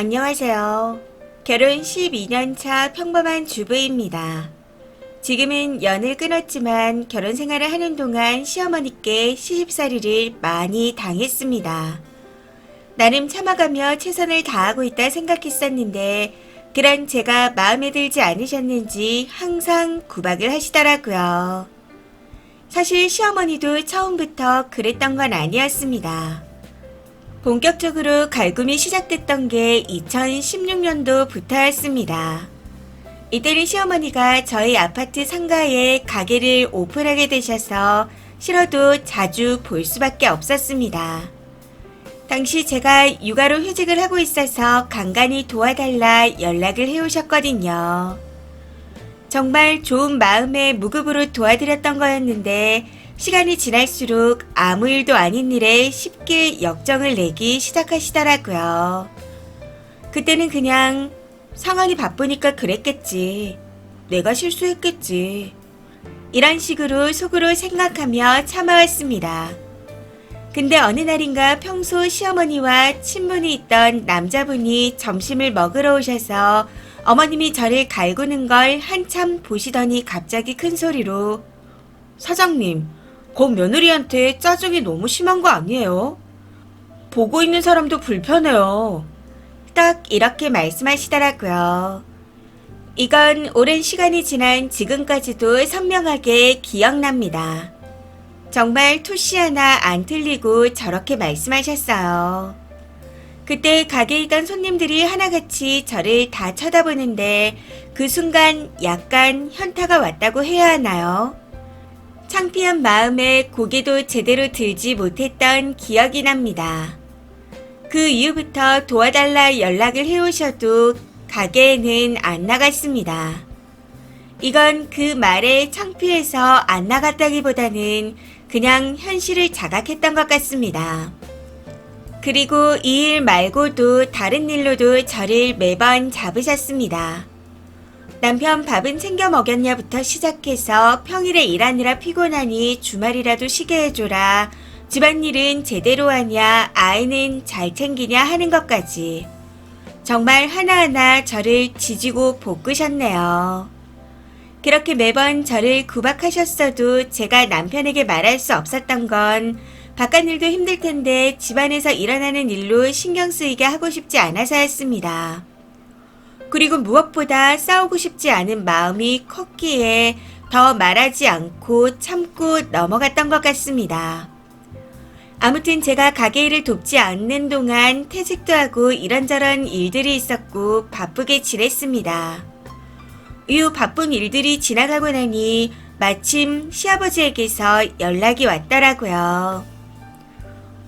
안녕하세요. 결혼 12년 차 평범한 주부입니다. 지금은 연을 끊었지만 결혼 생활을 하는 동안 시어머니께 시집살이를 많이 당했습니다. 나름 참아가며 최선을 다하고 있다 생각했었는데 그런 제가 마음에 들지 않으셨는지 항상 구박을 하시더라고요. 사실 시어머니도 처음부터 그랬던 건 아니었습니다. 본격적으로 갈굼이 시작됐던 게 2016년도 부터였습니다. 이때는 시어머니가 저희 아파트 상가에 가게를 오픈하게 되셔서 싫어도 자주 볼 수밖에 없었습니다. 당시 제가 육아로 휴직을 하고 있어서 간간히 도와달라 연락을 해오셨거든요. 정말 좋은 마음에 무급으로 도와드렸던 거였는데 시간이 지날수록 아무 일도 아닌 일에 쉽게 역정을 내기 시작하시더라고요. 그때는 그냥 상황이 바쁘니까 그랬겠지. 내가 실수했겠지. 이런 식으로 속으로 생각하며 참아왔습니다. 근데 어느 날인가 평소 시어머니와 친분이 있던 남자분이 점심을 먹으러 오셔서 어머님이 저를 갈구는 걸 한참 보시더니 갑자기 큰 소리로 사장님, 거 며느리한테 짜증이 너무 심한 거 아니에요? 보고 있는 사람도 불편해요. 딱 이렇게 말씀하시더라고요. 이건 오랜 시간이 지난 지금까지도 선명하게 기억납니다. 정말 토시 하나 안 틀리고 저렇게 말씀하셨어요. 그때 가게에 있던 손님들이 하나같이 저를 다 쳐다보는데 그 순간 약간 현타가 왔다고 해야 하나요? 창피한 마음에 고개도 제대로 들지 못했던 기억이 납니다. 그 이후부터 도와달라 연락을 해오셔도 가게에는 안 나갔습니다. 이건 그 말에 창피해서 안 나갔다기보다는 그냥 현실을 자각했던 것 같습니다. 그리고 이 일 말고도 다른 일로도 저를 매번 잡으셨습니다. 남편 밥은 챙겨 먹였냐부터 시작해서 평일에 일하느라 피곤하니 주말이라도 쉬게 해줘라. 집안일은 제대로 하냐, 아이는 잘 챙기냐 하는 것까지. 정말 하나하나 저를 지지고 볶으셨네요. 그렇게 매번 저를 구박하셨어도 제가 남편에게 말할 수 없었던 건 바깥 일도 힘들 텐데 집안에서 일어나는 일로 신경 쓰이게 하고 싶지 않아서였습니다. 그리고 무엇보다 싸우고 싶지 않은 마음이 컸기에 더 말하지 않고 참고 넘어갔던 것 같습니다. 아무튼 제가 가게 일을 돕지 않는 동안 퇴직도 하고 이런저런 일들이 있었고 바쁘게 지냈습니다. 이후 바쁜 일들이 지나가고 나니 마침 시아버지에게서 연락이 왔더라고요.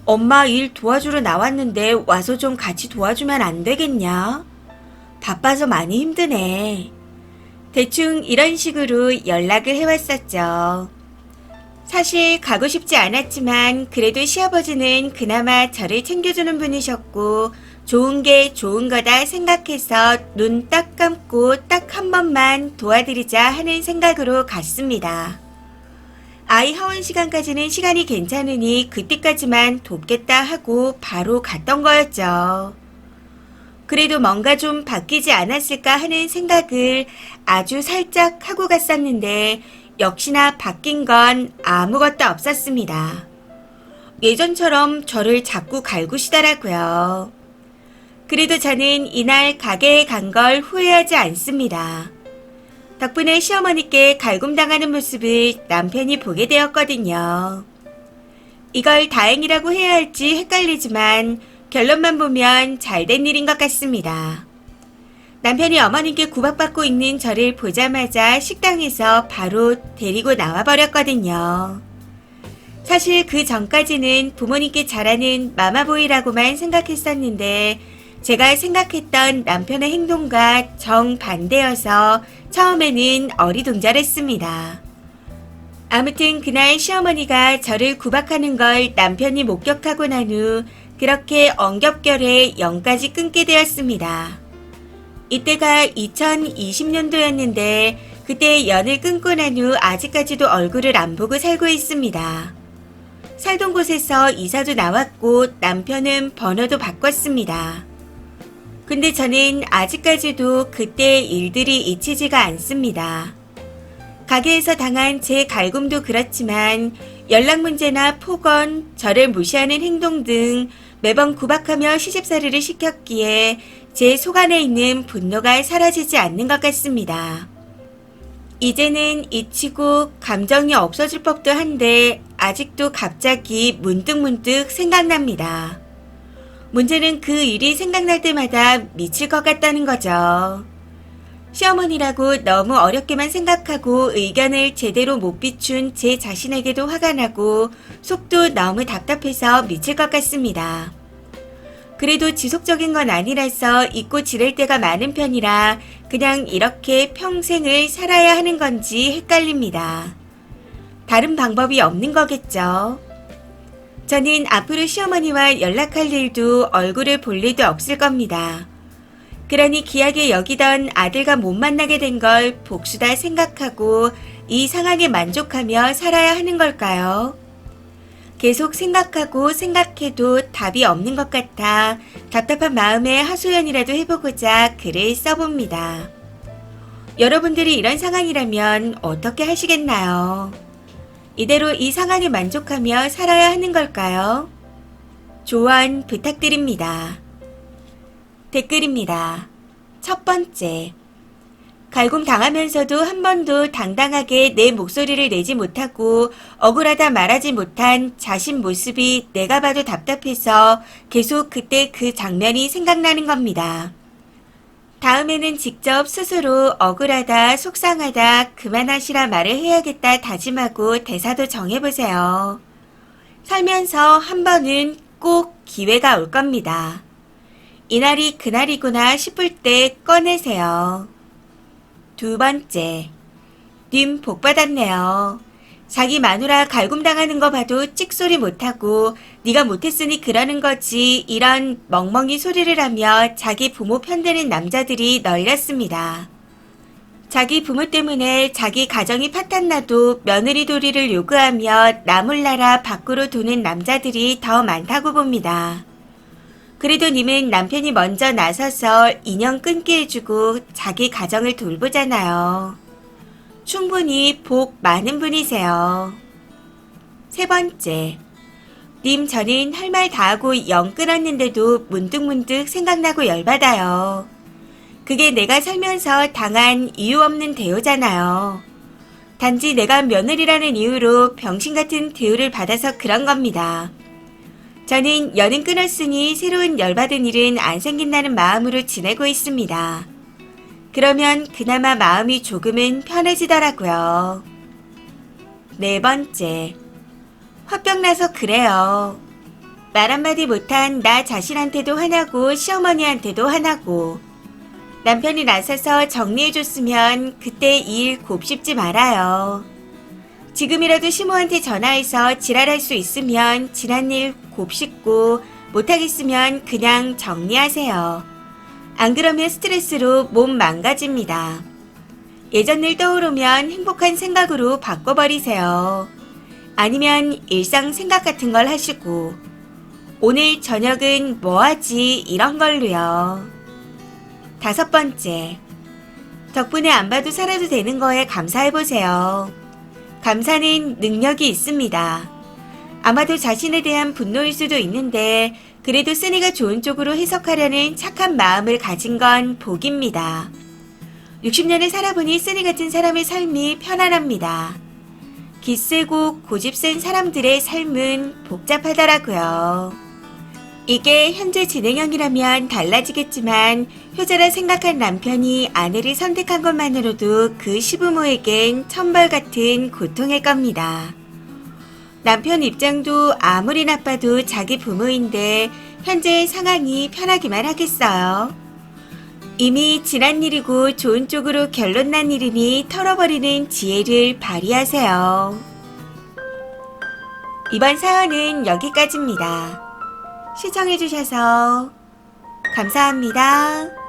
엄마 일 도와주러 나왔는데 와서 좀 같이 도와주면 안 되겠냐? 바빠서 많이 힘드네. 대충 이런 식으로 연락을 해왔었죠. 사실 가고 싶지 않았지만 그래도 시아버지는 그나마 저를 챙겨주는 분이셨고 좋은 게 좋은 거다 생각해서 눈 딱 감고 딱 한 번만 도와드리자 하는 생각으로 갔습니다. 아이 하원 시간까지는 시간이 괜찮으니 그때까지만 돕겠다 하고 바로 갔던 거였죠. 그래도 뭔가 좀 바뀌지 않았을까 하는 생각을 아주 살짝 하고 갔었는데 역시나 바뀐 건 아무것도 없었습니다. 예전처럼 저를 자꾸 갈구시더라고요. 그래도 저는 이날 가게에 간 걸 후회하지 않습니다. 덕분에 시어머니께 갈굼당하는 모습을 남편이 보게 되었거든요. 이걸 다행이라고 해야 할지 헷갈리지만 결론만 보면 잘된 일인 것 같습니다. 남편이 어머님께 구박받고 있는 저를 보자마자 식당에서 바로 데리고 나와버렸거든요. 사실 그 전까지는 부모님께 잘하는 마마보이라고만 생각했었는데 제가 생각했던 남편의 행동과 정반대여서 처음에는 어리둥절했습니다. 아무튼 그날 시어머니가 저를 구박하는 걸 남편이 목격하고 난 후 그렇게 엉겹결에 영까지 끊게 되었습니다. 이때가 2020년도였는데 그때 연을 끊고 난 후 아직까지도 얼굴을 안 보고 살고 있습니다. 살던 곳에서 이사도 나왔고 남편은 번호도 바꿨습니다. 근데 저는 아직까지도 그때의 일들이 잊히지가 않습니다. 가게에서 당한 제 갈굼도 그렇지만 연락 문제나 폭언, 저를 무시하는 행동 등 매번 구박하며 시집살이를 시켰기에 제 속 안에 있는 분노가 사라지지 않는 것 같습니다. 이제는 잊히고 감정이 없어질 법도 한데 아직도 갑자기 문득문득 생각납니다. 문제는 그 일이 생각날 때마다 미칠 것 같다는 거죠. 시어머니라고 너무 어렵게만 생각하고 의견을 제대로 못 비춘 제 자신에게도 화가 나고 속도 너무 답답해서 미칠 것 같습니다. 그래도 지속적인 건 아니라서 잊고 지낼 때가 많은 편이라 그냥 이렇게 평생을 살아야 하는 건지 헷갈립니다. 다른 방법이 없는 거겠죠. 저는 앞으로 시어머니와 연락할 일도 얼굴을 볼 일도 없을 겁니다. 그러니 귀하게 여기던 아들과 못 만나게 된 걸 복수다 생각하고 이 상황에 만족하며 살아야 하는 걸까요? 계속 생각하고 생각해도 답이 없는 것 같아 답답한 마음에 하소연이라도 해보고자 글을 써봅니다. 여러분들이 이런 상황이라면 어떻게 하시겠나요? 이대로 이 상황에 만족하며 살아야 하는 걸까요? 조언 부탁드립니다. 댓글입니다. 첫 번째. 갈굼 당하면서도 한 번도 당당하게 내 목소리를 내지 못하고 억울하다 말하지 못한 자신 모습이 내가 봐도 답답해서 계속 그때 그 장면이 생각나는 겁니다. 다음에는 직접 스스로 억울하다, 속상하다, 그만하시라 말을 해야겠다 다짐하고 대사도 정해보세요. 살면서 한 번은 꼭 기회가 올 겁니다. 이날이 그날이구나 싶을 때 꺼내세요. 두 번째. 님 복 받았네요. 자기 마누라 갈굼당하는 거 봐도 찍소리 못하고 네가 못했으니 그러는 거지 이런 멍멍이 소리를 하며 자기 부모 편드는 남자들이 널렸습니다. 자기 부모 때문에 자기 가정이 파탄나도 며느리 도리를 요구하며 나몰라라 밖으로 도는 남자들이 더 많다고 봅니다. 그래도 님은 남편이 먼저 나서서 인연 끊게 해주고 자기 가정을 돌보잖아요. 충분히 복 많은 분이세요. 세 번째. 님, 저는 할 말 다 하고 영 끊었는데도 문득문득 생각나고 열받아요. 그게 내가 살면서 당한 이유 없는 대우잖아요. 단지 내가 며느리라는 이유로 병신 같은 대우를 받아서 그런 겁니다. 저는 연은 끊었으니 새로운 열받은 일은 안 생긴다는 마음으로 지내고 있습니다. 그러면 그나마 마음이 조금은 편해지더라고요. 네 번째. 화병 나서 그래요. 말 한마디 못한 나 자신한테도 화나고 시어머니한테도 화나고 남편이 나서서 정리해줬으면 그때 일 곱씹지 말아요. 지금이라도 시모한테 전화해서 지랄할 수 있으면 지난 일 곱씹고 못하겠으면 그냥 정리하세요. 안 그러면 스트레스로 몸 망가집니다. 예전 일 떠오르면 행복한 생각으로 바꿔버리세요. 아니면 일상 생각 같은 걸 하시고 오늘 저녁은 뭐 하지 이런 걸로요. 다섯 번째. 덕분에 안 봐도 살아도 되는 거에 감사해보세요. 감사는 능력이 있습니다. 아마도 자신에 대한 분노일 수도 있는데 그래도 쓰니가 좋은 쪽으로 해석하려는 착한 마음을 가진 건 복입니다. 60년을 살아보니 쓰니 같은 사람의 삶이 편안합니다. 기세고 고집센 사람들의 삶은 복잡하더라고요. 이게 현재 진행형이라면 달라지겠지만 효자라 생각한 남편이 아내를 선택한 것만으로도 그 시부모에겐 천벌 같은 고통일 겁니다. 남편 입장도 아무리 나빠도 자기 부모인데 현재 상황이 편하기만 하겠어요. 이미 지난 일이고 좋은 쪽으로 결론 난 일이니 털어버리는 지혜를 발휘하세요. 이번 사연은 여기까지입니다. 시청해주셔서 감사합니다.